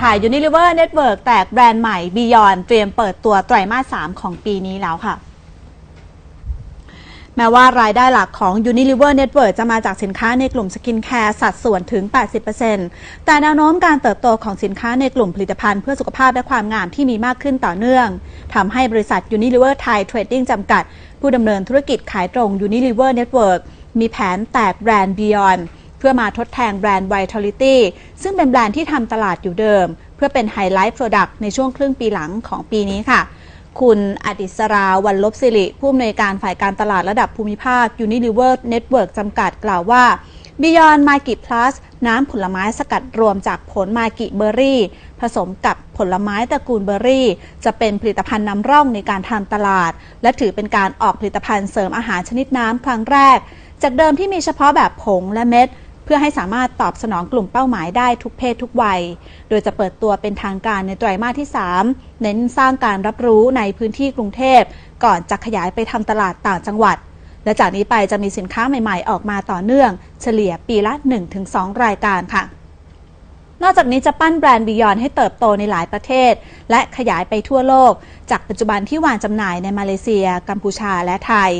ค่ะ Unilever Network แตกแบรนด์ใหม่ Beyond เตรียมเปิดตัวไตรมาส 3 ของปีนี้แล้วค่ะ แม้ว่ารายได้หลักของ Unilever Network จะมาจากสินค้าในกลุ่มสกินแคร์สัดส่วนถึง 80%แต่แนวโน้มการเติบโตของสินค้าในกลุ่มผลิตภัณฑ์เพื่อสุขภาพและความงามที่มีมากขึ้นต่อเนื่องทำให้บริษัท Unilever Thai Trading จำกัด ผู้ดำเนินธุรกิจขายตรง Unilever Network มีแผนแตกแบรนด์ Beyond เพื่อมาทดแทนแบรนด์ Vitality ซึ่งเป็นแบรนด์ที่ทำตลาดอยู่เดิม เพื่อเป็นไฮไลท์โปรดักต์ในช่วงครึ่งปีหลังของปีนี้ค่ะ คุณอดิศราวันลบสิริ ผู้อำนวยการฝ่ายการตลาดระดับภูมิภาค Unilever Network จำกัดกล่าวว่า Beyond m a g i Plus น้ำผลไม้สกัดรวมจากผลมากิเบอร์รี่ ผสมกับผลไม้ตระกูลเบอร์รี่ จะเป็นผลิตภัณฑ์นำร่องในการทำตลาด และถือเป็นการออกผลิตภัณฑ์เสริมอาหารชนิดน้ำครั้งแรก จากเดิมที่มีเฉพาะแบบผงและเม็ด เพื่อให้สามารถตอบสนองกลุ่มเป้าหมายได้ทุกเพศทุกวัย โดยจะเปิดตัวเป็นทางการในไตรมาสที่ 3 เน้นสร้างการรับรู้ในพื้นที่กรุงเทพ ก่อนจะขยายไปทำตลาดต่างจังหวัด และจากนี้ไปจะมีสินค้าใหม่ๆ ออกมาต่อเนื่อง เฉลี่ยปีละ 1-2 รายการค่ะนอกจากนี้จะปั้นแบรนด์บิยอนให้เติบโตในหลายประเทศ และขยายไปทั่วโลก จากปัจจุบันที่วางจำหน่ายในมาเลเซีย กัมพูชาและไทย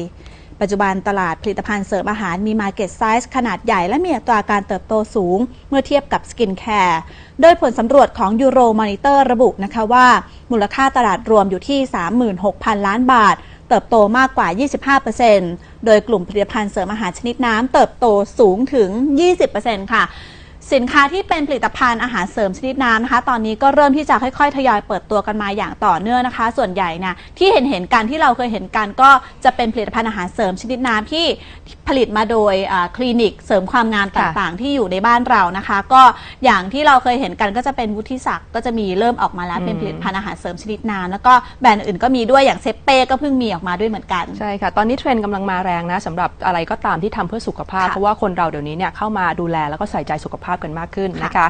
ปัจจุบันตลาดผลิตภัณฑ์เสริมอาหารมี Market Size ขนาดใหญ่และมีอัตราการเติบโตสูง เมื่อเทียบกับสกินแคร์โดยผลสำรวจของ Euro Monitor ระบุนะคะว่า มูลค่าตลาดรวมอยู่ที่ 36,000 ล้านบาท เติบโตมากกว่า 25%โดยกลุ่มผลิตภัณฑ์เสริมอาหารชนิดน้ำเติบโตสูงถึง 20%ค่ะ สินค้าที่เป็นผลิตภัณฑ์อาหารเสริมชนิดน้ำนะคะ ตอนนี้ก็เริ่มที่จะค่อยๆ ทยอยเปิดตัวกันมาอย่างต่อเนื่องนะคะ ส่วนใหญ่นะที่เห็นเห็นๆกันที่เราเคยเห็นกันก็จะเป็นผลิตภัณฑ์อาหารเสริมชนิดน้ำที่ผลิตมาโดยอ่าคลินิกเสริมความงามต่างๆ ที่อยู่ในบ้านเรานะคะ ก็อย่างที่เราเคยเห็นกันก็จะเป็นวุฒิศักดิ์ก็จะมีเริ่มออกมาแล้วเป็นผลิตภัณฑ์อาหารเสริมชนิดน้ำแล้วก็แบรนด์อื่นก็มีด้วยอย่างเซเป้ก็เพิ่งมีออกมาด้วยเหมือนกันใช่ค่ะตอนนี้เทรนด์กำลังมาแรงนะสำหรับอะไรก็ตามที่ทำเพื่อสุขภาพค่ะเพราะว่าคนเราเดี๋ยวนี้เนี่ยเข้ามาดูแลแล้วก็ใส่ใจสุขภาพกันมากขึ้นนะคะ